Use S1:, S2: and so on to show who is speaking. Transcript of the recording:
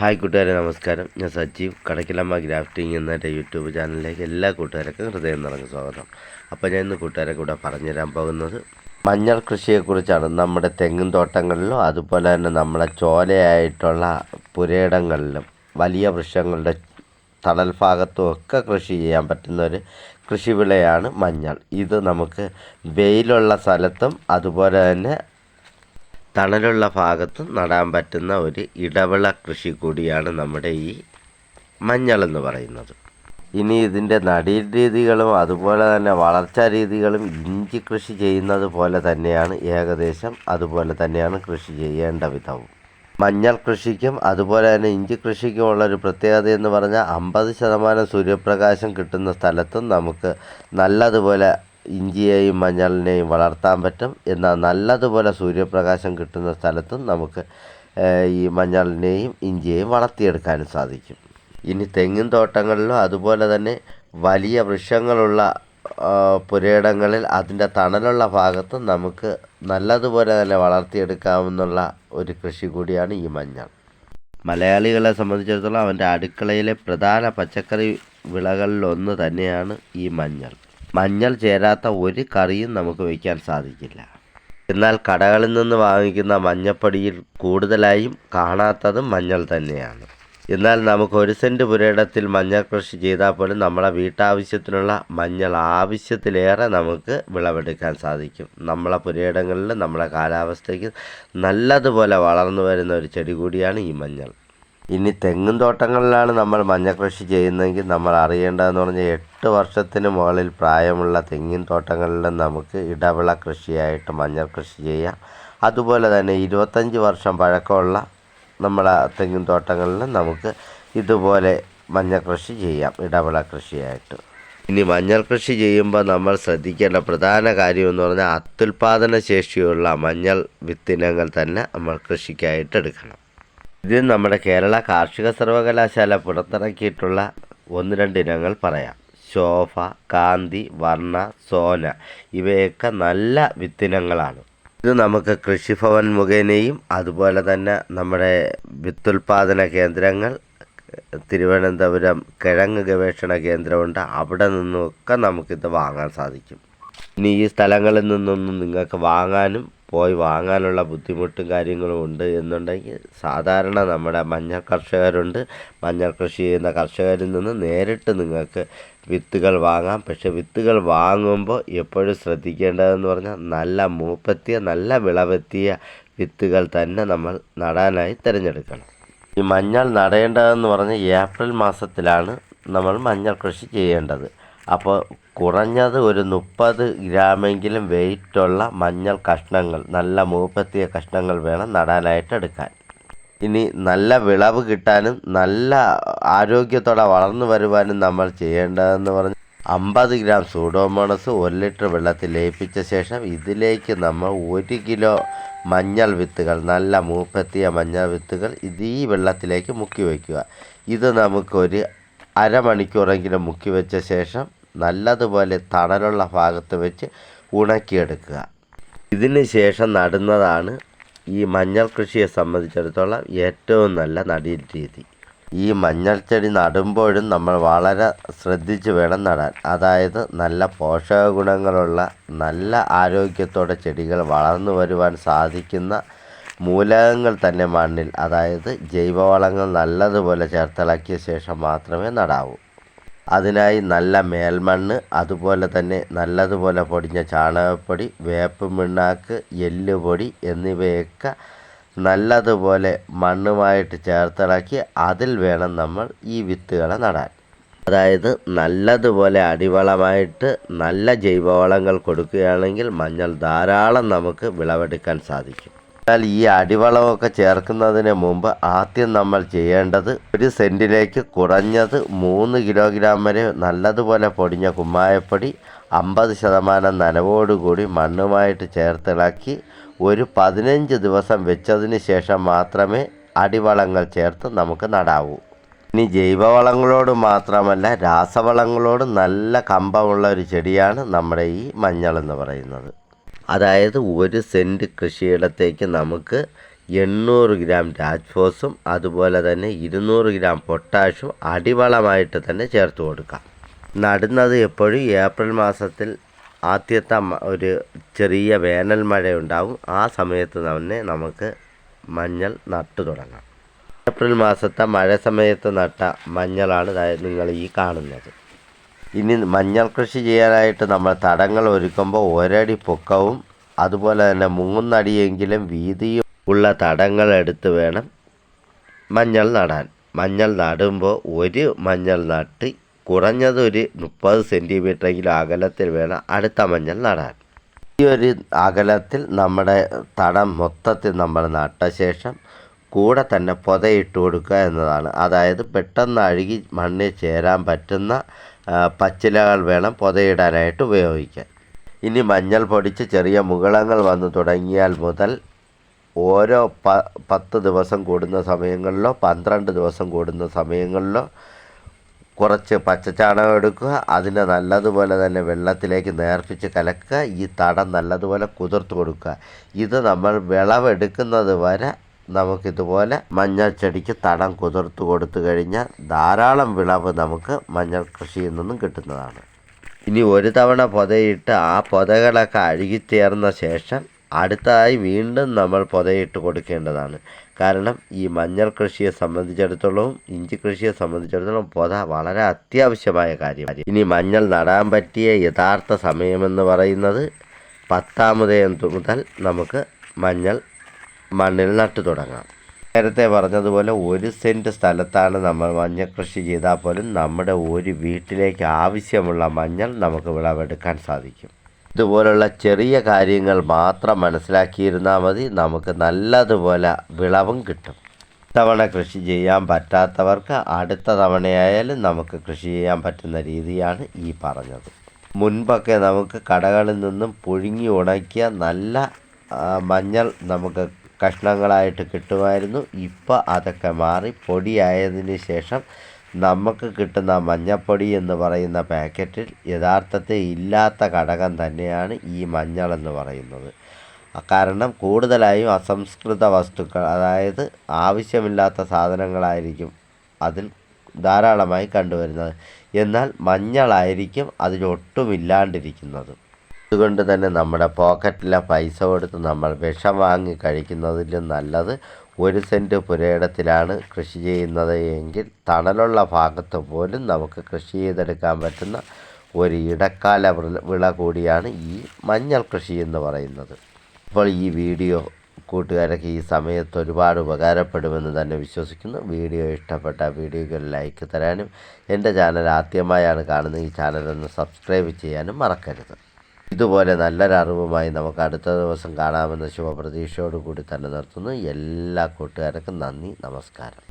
S1: Hi കൂട്ടുകാരെ നമസ്കാരം. ഞാൻ സജീവ്. കടക്കിലമ്മ ഗ്രാഫ്റ്റിംഗ് എന്ന എന്റെ യൂട്യൂബ് ചാനലിലേക്ക് എല്ലാ കൂട്ടുകാർക്കും ഹൃദയം നിറഞ്ഞ സ്വാഗതം. അപ്പോൾ ഞാൻ ഇന്ന് കൂട്ടുകാരെ കൂടെ പറഞ്ഞുതരാൻ പോകുന്നത് മഞ്ഞൾ കൃഷിയെക്കുറിച്ചാണ്. നമ്മുടെ തെങ്ങും തോട്ടങ്ങളിലും അതുപോലെ തന്നെ നമ്മുടെ ചോലയായിട്ടുള്ള പുരയിടങ്ങളിലും വലിയ വൃക്ഷങ്ങളുടെ തണൽ ഭാഗത്തും ഒക്കെ കൃഷി ചെയ്യാൻ പറ്റുന്ന ഒരു കൃഷിവിളയാണ് മഞ്ഞൾ. ഇത് നമുക്ക് വെയിലുള്ള സ്ഥലത്തും അതുപോലെ തന്നെ തണലുള്ള ഭാഗത്ത് നടാൻ പറ്റുന്ന ഒരു ഇടവിള കൃഷി കൂടിയാണ് നമ്മുടെ ഈ മഞ്ഞൾ എന്ന് പറയുന്നത്. ഇനി ഇതിന്റെ നടീൽ രീതികളും അതുപോലെ തന്നെ വളർച്ചാ രീതികളും ഇഞ്ചി കൃഷി ചെയ്യുന്നത് പോലെ തന്നെയാണ് ഏകദേശം അതുപോലെ തന്നെയാണ് കൃഷി ചെയ്യേണ്ട വിധവും. മഞ്ഞൾ കൃഷിക്കും അതുപോലെ തന്നെ ഇഞ്ചി കൃഷിക്കുമുള്ള ഒരു പ്രത്യേകത എന്ന് പറഞ്ഞാൽ അമ്പത് ശതമാനം സൂര്യപ്രകാശം കിട്ടുന്ന സ്ഥലത്തും നമുക്ക് നല്ലതുപോലെ ഇഞ്ചിയെയും മഞ്ഞളിനെയും വളർത്താൻ പറ്റും. എന്നാൽ നല്ലതുപോലെ സൂര്യപ്രകാശം കിട്ടുന്ന സ്ഥലത്തും നമുക്ക് ഈ മഞ്ഞളിനെയും ഇഞ്ചിയെയും വളർത്തിയെടുക്കാനും സാധിക്കും. ഇനി തെങ്ങിൻ തോട്ടങ്ങളിലും അതുപോലെ തന്നെ വലിയ വൃക്ഷങ്ങളുള്ള പുരയിടങ്ങളിൽ അതിന്റെ തണലുള്ള ഭാഗത്തും നമുക്ക് നല്ലതുപോലെ തന്നെ വളർത്തിയെടുക്കാവുന്നുള്ള ഒരു കൃഷി കൂടിയാണ് ഈ മഞ്ഞൾ. മലയാളികളെ സംബന്ധിച്ചിടത്തോളം അവന്റെ അടുക്കളയിലെ പ്രധാന പച്ചക്കറി വിളകളിലൊന്ന് തന്നെയാണ് ഈ മഞ്ഞൾ. മഞ്ഞൾ ചേരാത്ത ഒരു കറിയും നമുക്ക് വയ്ക്കാൻ സാധിക്കില്ല. എന്നാൽ കടകളിൽ നിന്ന് വാങ്ങിക്കുന്ന മഞ്ഞപ്പൊടിയിൽ കൂടുതലായും കാണാത്തതും മഞ്ഞൾ തന്നെയാണ്. എന്നാൽ നമുക്ക് ഒരു സെന്റ് പുരയിടത്തിൽ മഞ്ഞൾ കൃഷി ചെയ്താൽ പോലും നമ്മളെ വീട്ടാവശ്യത്തിനുള്ള മഞ്ഞൾ ആവശ്യത്തിലേറെ നമുക്ക് വിളവെടുക്കാൻ സാധിക്കും. നമ്മളെ പുരയിടങ്ങളിൽ നമ്മുടെ കാലാവസ്ഥയ്ക്ക് നല്ലതുപോലെ വളർന്നു വരുന്ന ഒരു ചെടി കൂടിയാണ് ഈ മഞ്ഞൾ. ഇനി തെങ്ങും തോട്ടങ്ങളിലാണ് നമ്മൾ മഞ്ഞക്കൃഷി കൃഷി ചെയ്യുന്നതെങ്കിൽ നമ്മൾ അറിയേണ്ടതെന്ന് പറഞ്ഞാൽ എട്ട് വർഷത്തിന് മുകളിൽ പ്രായമുള്ള തെങ്ങിൻ തോട്ടങ്ങളിലും നമുക്ക് ഇടവിള കൃഷിയായിട്ട് മഞ്ഞൾ കൃഷി ചെയ്യാം. അതുപോലെ തന്നെ ഇരുപത്തഞ്ച് വർഷം പഴക്കമുള്ള നമ്മുടെ തെങ്ങിൻ തോട്ടങ്ങളിലും നമുക്ക് ഇതുപോലെ മഞ്ഞൾ കൃഷി ചെയ്യാം ഇടവിള കൃഷിയായിട്ട്. ഇനി മഞ്ഞൾ കൃഷി ചെയ്യുമ്പോൾ നമ്മൾ ശ്രദ്ധിക്കേണ്ട പ്രധാന കാര്യം എന്ന് പറഞ്ഞാൽ അത്യുൽപാദന ശേഷിയുള്ള മഞ്ഞൾ വിത്തിനങ്ങൾ തന്നെ നമ്മൾ കൃഷിക്കായിട്ട് എടുക്കണം. ഇത് നമ്മുടെ കേരള കാർഷിക സർവകലാശാല പുറത്തിറക്കിയിട്ടുള്ള ഒന്ന് രണ്ട് ഇനങ്ങൾ പറയാം. ശോഭ കാന്തി വർണ സോന ഇവയൊക്കെ നല്ല വിത്തിനങ്ങളാണ്. ഇത് നമുക്ക് കൃഷിഭവൻ മുഖേനയും അതുപോലെ തന്നെ നമ്മുടെ വിത്തുൽപാദന കേന്ദ്രങ്ങൾ തിരുവനന്തപുരം കിഴങ്ങ് ഗവേഷണ കേന്ദ്രമുണ്ട്. അവിടെ നിന്നൊക്കെ നമുക്കിത് വാങ്ങാൻ സാധിക്കും. ഇനി ഈ സ്ഥലങ്ങളിൽ നിന്നൊന്നും നിങ്ങൾക്ക് വാങ്ങാനും പോയി വാങ്ങാനുള്ള ബുദ്ധിമുട്ടും കാര്യങ്ങളും ഉണ്ട് എന്നുണ്ടെങ്കിൽ സാധാരണ നമ്മുടെ മഞ്ഞൾ കർഷകരുണ്ട്. മഞ്ഞൾ കൃഷി ചെയ്യുന്ന കർഷകരിൽ നിന്ന് നേരിട്ട് നിങ്ങൾക്ക് വിത്തുകൾ വാങ്ങാം. പക്ഷെ വിത്തുകൾ വാങ്ങുമ്പോൾ എപ്പോഴും ശ്രദ്ധിക്കേണ്ടതെന്ന് പറഞ്ഞാൽ നല്ല മൂപ്പെത്തിയ നല്ല വിളവെത്തിയ വിത്തുകൾ തന്നെ നമ്മൾ നടാനായി തിരഞ്ഞെടുക്കണം. ഈ മഞ്ഞൾ നടേണ്ടതെന്ന് പറഞ്ഞാൽ ഏപ്രിൽ മാസത്തിലാണ് നമ്മൾ മഞ്ഞൾ കൃഷി ചെയ്യേണ്ടത്. അപ്പോൾ കുറഞ്ഞത് ഒരു മുപ്പത് ഗ്രാമെങ്കിലും വെയിറ്റുള്ള മഞ്ഞൾ കഷ്ണങ്ങൾ നല്ല മൂപ്പെത്തിയ കഷ്ണങ്ങൾ വേണം നടാനായിട്ട് എടുക്കാൻ. ഇനി നല്ല വിളവ് കിട്ടാനും നല്ല ആരോഗ്യത്തോടെ വളർന്നു വരുവാനും നമ്മൾ ചെയ്യേണ്ടതെന്ന് പറഞ്ഞാൽ അമ്പത് ഗ്രാം സൂഡോമോണസ് ഒരു ലിറ്റർ വെള്ളത്തിൽ ലയിപ്പിച്ച ശേഷം ഇതിലേക്ക് നമ്മൾ ഒരു കിലോ മഞ്ഞൾ വിത്തുകൾ നല്ല മൂപ്പെത്തിയ മഞ്ഞൾ വിത്തുകൾ ഇത് ഈ വെള്ളത്തിലേക്ക് മുക്കി വയ്ക്കുക. ഇത് നമുക്കൊരു അരമണിക്കൂറെങ്കിലും മുക്കി വെച്ച ശേഷം നല്ലതുപോലെ തണലുള്ള ഭാഗത്ത് വെച്ച് ഉണക്കിയെടുക്കുക. ഇതിന് ശേഷം നടുന്നതാണ് ഈ മഞ്ഞൾ കൃഷിയെ സംബന്ധിച്ചിടത്തോളം ഏറ്റവും നല്ല നടീൽ രീതി ഈ മഞ്ഞൾ ചെടി നടുമ്പോഴും നമ്മൾ വളരെ ശ്രദ്ധിച്ച് വേണം നടാൻ. അതായത് നല്ല പോഷക ഗുണങ്ങളുള്ള നല്ല ആരോഗ്യത്തോടെ ചെടികൾ വളർന്നു വരുവാൻ സാധിക്കുന്ന മൂലകങ്ങൾ തന്നെ മണ്ണിൽ അതായത് ജൈവവളങ്ങൾ നല്ലതുപോലെ ചേർത്തിളക്കിയ ശേഷം മാത്രമേ നടാവൂ. അതിനായി നല്ല മേൽമണ്ണ് അതുപോലെ തന്നെ നല്ലതുപോലെ പൊടിഞ്ഞ ചാണകപ്പൊടി വേപ്പ് പിണ്ണാക്ക് എല്ലുപൊടി എന്നിവയൊക്കെ നല്ലതുപോലെ മണ്ണുമായിട്ട് ചേർത്തിളക്കി അതിൽ വേണം നമ്മൾ ഈ വിത്തുകളെ നടാൻ. അതായത് നല്ലതുപോലെ അടിവളമായിട്ട് നല്ല ജൈവവളങ്ങൾ കൊടുക്കുകയാണെങ്കിൽ മഞ്ഞൾ ധാരാളം നമുക്ക് വിളവെടുക്കാൻ സാധിക്കും. എന്നാൽ ഈ അടിവളമൊക്കെ ചേർക്കുന്നതിന് മുമ്പ് ആദ്യം നമ്മൾ ചെയ്യേണ്ടത് ഒരു സെന്റിലേക്ക് കുറഞ്ഞത് മൂന്ന് കിലോഗ്രാം വരെ നല്ലതുപോലെ പൊടിഞ്ഞ കുമ്മായപ്പൊടി അമ്പത് ശതമാനം നനവോടുകൂടി മണ്ണുമായിട്ട് ചേർത്തിളക്കി ഒരു പതിനഞ്ച് ദിവസം വെച്ചതിന് ശേഷം മാത്രമേ അടിവളങ്ങൾ ചേർത്ത് നമുക്ക് നടാവൂ. ഇനി ജൈവവളങ്ങളോട് മാത്രമല്ല രാസവളങ്ങളോട് നല്ല കമ്പമുള്ള ഒരു ചെടിയാണ് നമ്മുടെ ഈ മഞ്ഞൾ എന്ന് പറയുന്നത്. അതായത് ഒരു സെന്റ് കൃഷിയിടത്തേക്ക് നമുക്ക് എണ്ണൂറ് ഗ്രാം രാജ്ഫോസും അതുപോലെ തന്നെ ഇരുന്നൂറ് ഗ്രാം പൊട്ടാഷും അടിവളമായിട്ട് തന്നെ ചേർത്ത് കൊടുക്കാം. നടുന്നത് എപ്പോഴും ഏപ്രിൽ മാസത്തിൽ ആദ്യത്തെ ഒരു ചെറിയ വേനൽ മഴയുണ്ടാവും. ആ സമയത്ത് തന്നെ നമുക്ക് മഞ്ഞൾ നട്ടു തുടങ്ങാം. ഏപ്രിൽ മാസത്തെ മഴ സമയത്ത് നട്ട മഞ്ഞളാണ് നിങ്ങൾ ഈ കാണുന്നത്. ഇനി മഞ്ഞൾ കൃഷി ചെയ്യാനായിട്ട് നമ്മൾ തടങ്ങൾ ഒരുക്കുമ്പോൾ ഒരടി പൊക്കവും അതുപോലെ തന്നെ മൂന്നടിയെങ്കിലും വീതിയും ഉള്ള തടങ്ങൾ എടുത്ത് വേണം മഞ്ഞൾ നടാൻ. മഞ്ഞൾ നടുമ്പോൾ ഒരു മഞ്ഞൾ നട്ട് കുറഞ്ഞത് ഒരു മുപ്പത് സെന്റിമീറ്ററെങ്കിലും അകലത്തിൽ വേണം അടുത്ത മഞ്ഞൾ നടാൻ. ഈ ഒരു അകലത്തിൽ നമ്മുടെ തടം മൊത്തത്തിൽ നമ്മൾ നട്ട ശേഷം കൂടെ തന്നെ പൊതയിട്ട് കൊടുക്കുക എന്നതാണ്. അതായത് പെട്ടെന്ന് അഴുകി മണ്ണിൽ ചേരാൻ പറ്റുന്ന പച്ചിലകൾ വേണം പൊതയിടാനായിട്ട് ഉപയോഗിക്കാൻ. ഇനി മഞ്ഞൾ പൊടിച്ച് ചെറിയ മുകളങ്ങൾ വന്നു തുടങ്ങിയാൽ മുതൽ ഓരോ പ പത്ത് ദിവസം കൂടുന്ന സമയങ്ങളിലോ പന്ത്രണ്ട് ദിവസം കൂടുന്ന സമയങ്ങളിലോ കുറച്ച് പച്ചച്ചാണകം എടുക്കുക. അതിനെ നല്ലതുപോലെ തന്നെ വെള്ളത്തിലേക്ക് നേർപ്പിച്ച് കലക്കുക. ഈ തടം നല്ലതുപോലെ കുതിർത്ത് കൊടുക്കുക. ഇത് നമ്മൾ വിളവെടുക്കുന്നത് വരെ നമുക്കിതുപോലെ മഞ്ഞൾ ചെടിക്ക് തടം കുതിർത്ത് കൊടുത്തു കഴിഞ്ഞാൽ ധാരാളം വിളവ് നമുക്ക് മഞ്ഞൾ കൃഷിയിൽ നിന്നും കിട്ടുന്നതാണ്. ഇനി ഒരു തവണ പൊതയിട്ട് ആ പൊതകളൊക്കെ അഴുകിച്ചേർന്ന ശേഷം അടുത്തതായി വീണ്ടും നമ്മൾ പൊതയിട്ട് കൊടുക്കേണ്ടതാണ്. കാരണം ഈ മഞ്ഞൾ കൃഷിയെ സംബന്ധിച്ചിടത്തോളം ഇഞ്ചി കൃഷിയെ സംബന്ധിച്ചിടത്തോളം പൊത വളരെ അത്യാവശ്യമായ കാര്യമാണ്. ഇനി മഞ്ഞൾ നടാൻ പറ്റിയ യഥാർത്ഥ സമയമെന്ന് പറയുന്നത് പത്താമതയം മുതൽ നമുക്ക് മഞ്ഞൾ മണ്ണിൽ നട്ടു തുടങ്ങാം. നേരത്തെ പറഞ്ഞതുപോലെ ഒരു സെന്റ് സ്ഥലത്താണ് നമ്മൾ മഞ്ഞൾ കൃഷി ചെയ്താൽ പോലും നമ്മുടെ ഒരു വീട്ടിലേക്ക് ആവശ്യമുള്ള മഞ്ഞൾ നമുക്ക് വിളവെടുക്കാൻ സാധിക്കും. ഇതുപോലുള്ള ചെറിയ കാര്യങ്ങൾ മാത്രം മനസ്സിലാക്കിയിരുന്നാൽ മതി നമുക്ക് നല്ലതുപോലെ വിളവും കിട്ടും. തവണ കൃഷി ചെയ്യാൻ പറ്റാത്തവർക്ക് അടുത്ത തവണയായാലും നമുക്ക് കൃഷി ചെയ്യാൻ പറ്റുന്ന രീതിയാണ് ഈ പറഞ്ഞത്. മുൻപൊക്കെ നമുക്ക് കടകളിൽ നിന്നും പുഴുങ്ങി ഉണക്കിയ നല്ല മഞ്ഞൾ നമുക്ക് കഷ്ണങ്ങളായിട്ട് കിട്ടുമായിരുന്നു. ഇപ്പോൾ അതൊക്കെ മാറി പൊടിയായതിന് ശേഷം നമുക്ക് കിട്ടുന്ന മഞ്ഞപ്പൊടി എന്ന് പറയുന്ന പാക്കറ്റിൽ യഥാർത്ഥത്തിൽ ഇല്ലാത്ത ഘടകം തന്നെയാണ് ഈ മഞ്ഞൾ എന്ന് പറയുന്നത്. കാരണം കൂടുതലായും അസംസ്കൃത വസ്തുക്കൾ അതായത് ആവശ്യമില്ലാത്ത സാധനങ്ങളായിരിക്കും അതിൽ ധാരാളമായി കണ്ടുവരുന്നത്. എന്നാൽ മഞ്ഞളായിരിക്കും അതിലൊട്ടും ഇല്ലാണ്ടിരിക്കുന്നത്. അതുകൊണ്ട് തന്നെ നമ്മുടെ പോക്കറ്റിലെ പൈസ കൊടുത്ത് നമ്മൾ വിഷം വാങ്ങി കഴിക്കുന്നതിലും നല്ലത് ഒരു സെന്റ് പുരയിടത്തിലാണ് കൃഷി ചെയ്യുന്നത് എങ്കിൽ തണലുള്ള ഭാഗത്ത് പോലും നമുക്ക് കൃഷി ചെയ്തെടുക്കാൻ പറ്റുന്ന ഒരു ഇടക്കാല വിള- കൂടിയാണ് ഈ മഞ്ഞൾ കൃഷി എന്ന് പറയുന്നത്. അപ്പോൾ ഈ വീഡിയോ കൂട്ടുകാരൊക്കെ ഈ സമയത്ത് ഒരുപാട് ഉപകാരപ്പെടുമെന്ന് തന്നെ വിശ്വസിക്കുന്നു. വീഡിയോ ഇഷ്ടപ്പെട്ട വീഡിയോകൾ ലൈക്ക് തരാനും എന്റെ ചാനൽ ആദ്യമായാണ് കാണുന്നത് ഈ ചാനലൊന്ന് സബ്സ്ക്രൈബ് ചെയ്യാനും മറക്കരുത്. ഇതുപോലെ നല്ലൊരു അറിവുമായി നമുക്ക് അടുത്ത ദിവസം കാണാമെന്ന ശുഭപ്രതീക്ഷയോടുകൂടി തന്നെ നിർത്തുന്നു. എല്ലാ കൂട്ടുകാർക്കും നന്ദി നമസ്കാരം.